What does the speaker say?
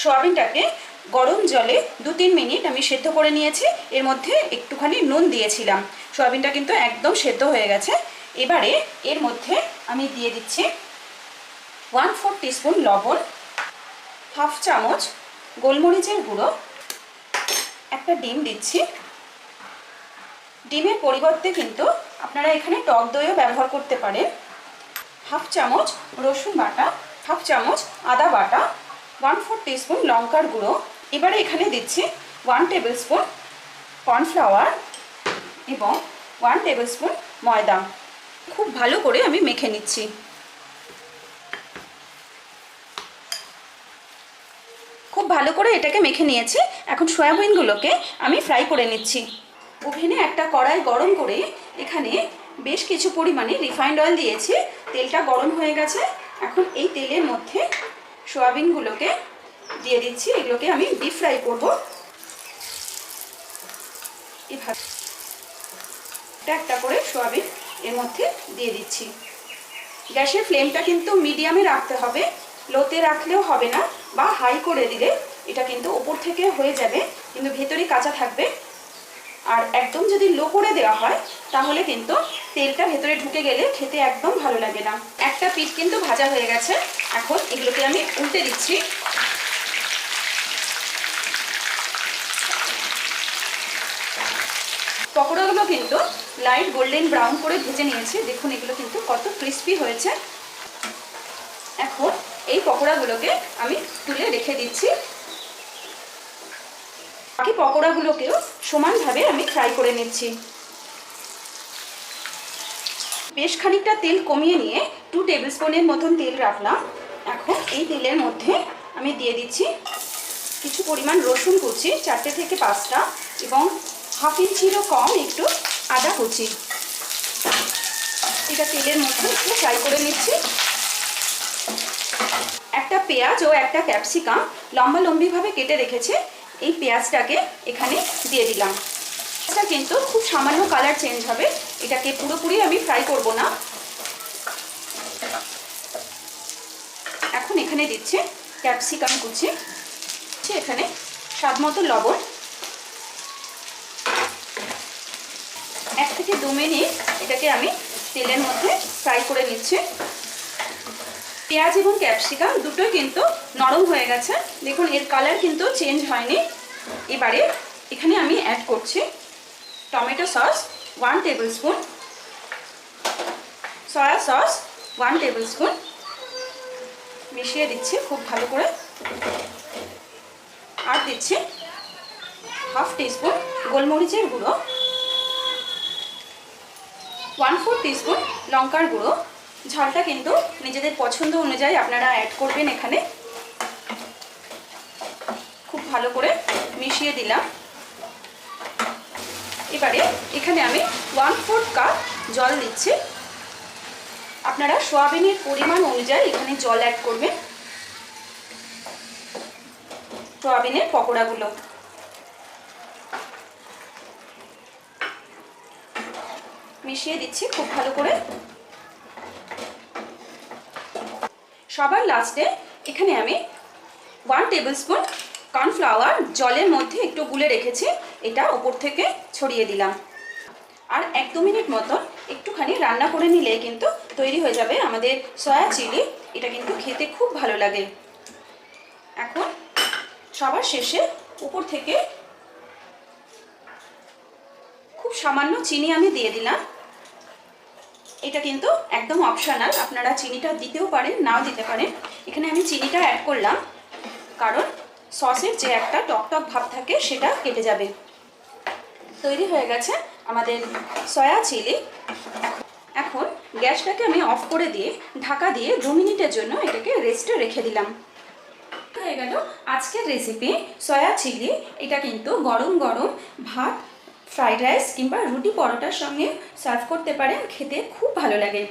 সোয়াবিনটাকে গরম জলে দু তিন মিনিট আমি সেদ্ধ করে নিয়েছি। এর মধ্যে একটুখানি নুন দিয়েছিলাম। সোয়াবিনটা কিন্তু একদম সেদ্ধ হয়ে গেছে। এবারে এর মধ্যে আমি দিয়ে দিচ্ছি ওয়ান ফোর টিস্পুন লবণ, হাফ চামচ গোলমরিচের গুঁড়ো, একটা ডিম দিচ্ছি। ডিমের পরিবর্তে কিন্তু আপনারা এখানে টক দইও ব্যবহার করতে পারেন। হাফ চামচ রসুন বাটা, হাফ চামচ আদা বাটা ওয়ান ফোর টিস্পুন লঙ্কার গুঁড়ো। এবারে এখানে দিচ্ছি ওয়ান টেবিল স্পুন কর্নফ্লাওয়ার এবং ওয়ান টেবিল স্পুন ময়দা। খুব ভালো করে আমি মেখে নিচ্ছি। খুব ভালো করে এটাকে মেখে নিয়েছি। এখন সয়াবিনগুলোকে আমি ফ্রাই করে নিচ্ছি। ওভেনে একটা কড়াই গরম করে এখানে বেশ কিছু পরিমাণে রিফাইন্ড অয়েল দিয়েছি। তেলটা গরম হয়ে গেছে। এখন এই তেলের মধ্যে সয়াবিনগুলোকে দিয়ে দিচ্ছি, এগুলোকে আমি ডিপ ফ্রাই করব। এভাবে একটা একটা করে সয়াবিন এর মধ্যে দিয়ে দিচ্ছি। গ্যাসের ফ্লেমটা কিন্তু মিডিয়ামে রাখতে হবে, লোতে রাখলেও হবে না, বা হাই করে দিলে এটা কিন্তু ওপর থেকে হয়ে যাবে, কিন্তু ভেতরে কাঁচা থাকবে। আর একদম যদি লো করে দেওয়া হয়, তাহলে কিন্তু তেলটা ভেতরে ঢুকে গেলে খেতে একদম ভালো লাগে না। একটা পিঠ কিন্তু ভাজা হয়ে গেছে। এখন এগুলোকে আমি উল্টে দিচ্ছি। পকোড়াগুলো কিন্তু লাইট গোল্ডেন ব্রাউন করে ভেজে নিয়েছি। দেখুন এগুলো কিন্তু কত ক্রিস্পি হয়েছে। এখন এই পকোড়াগুলোকে আমি তুলে রেখে দিচ্ছি। বাকি পকোড়াগুলোকেও সমানভাবে আমি ফ্রাই করে নিচ্ছি। বেশ খানিকটা তেল কমিয়ে নিয়ে টু টেবিল স্পুনের মতন তেল রাখলাম। এখন এই তেলের মধ্যে আমি দিয়ে দিচ্ছি কিছু পরিমাণ রসুন কুচি, চারটে থেকে পাঁচটা, এবং হাফ ইঞ্চিরও কম একটু আদা কুচি। এটা তেলের মধ্যে একটু ফ্রাই করে নিচ্ছি। একটা পেঁয়াজ ও একটা ক্যাপসিকাম লম্বা লম্বিভাবে কেটে রেখেছে। এই পেঁয়াজটাকে এখানে দিয়ে দিলাম। কিন্তু খুব সামান্য কালার চেঞ্জ হবে। এটাকে পুরোপুরি আমি ফ্রাই করব না। এখন এখানে দিচ্ছে ক্যাপসিকাম কুচি। এখানে স্বাদ মতো লবণ। এক থেকে দু মিনিট এটাকে আমি তেলের মধ্যে ফ্রাই করে নিচ্ছি। পেঁয়াজ এবং ক্যাপসিকাম দুটোই কিন্তু নরম হয়ে গেছে। দেখুন, এর কালার কিন্তু চেঞ্জ হয়নি। এবারে এখানে আমি অ্যাড করছি sauce one tablespoon soya sauce one tablespoon মিশিয়ে দিচ্ছি খুব ভালো করে। আর দিচ্ছি হাফ টিস্পুন গোলমরিচের গুঁড়ো। ওয়ান ফোর টিস্পুন লঙ্কার গুঁড়ো। ঝালটা কিন্তু নিজেদের পছন্দ অনুযায়ী আপনারা অ্যাড করবেন এখানে। খুব ভালো করে মিশিয়ে দিলাম। এবারে এখানে আমি ওয়ান ফোর্থ কাপ জল দিচ্ছি। আপনারা সোয়াবিনের পরিমাণ অনুযায়ী এখানে জল অ্যাড করবেন। সোয়াবিনের পকোড়াগুলো। মিশিয়ে দিচ্ছি খুব ভালো করে। সবার লাস্টে এখানে আমি ওয়ান টেবিল স্পুন কর্নফ্লাওয়ার জলের মধ্যে একটু গুলে রেখেছি, এটা ওপর থেকে ছড়িয়ে দিলাম। আর এক দু মিনিট মতন একটুখানি রান্না করে নিলে কিন্তু তৈরি হয়ে যাবে আমাদের সয়া চিলি। এটা কিন্তু খেতে খুব ভালো লাগে। এখন সবার শেষে উপর থেকে খুব সামান্য চিনি আমি দিয়ে দিলাম। এটা কিন্তু একদম অপশনাল আপনারা চিনিটা দিতেও পারেন, নাও দিতে পারেন। এখানে আমি চিনিটা অ্যাড করলাম, কারণ সসের যে একটা টক টক ভাব থাকে, সেটা কেটে যাবে। তৈরি হয়ে গেছে আমাদের সয়া চিলি। এখন গ্যাসটাকে আমি অফ করে দিয়ে, ঢাকা দিয়ে দু মিনিটের জন্য এটাকে রেস্টে রেখে দিলাম। হয়ে গেল আজকের রেসিপি সয়া চিলি। এটা কিন্তু গরম গরম ভাত ফ্রাইড রাইস কিংবা রুটি পরোটার সঙ্গে সার্ভ করতে পারেন, খেতে খুব ভালো লাগে।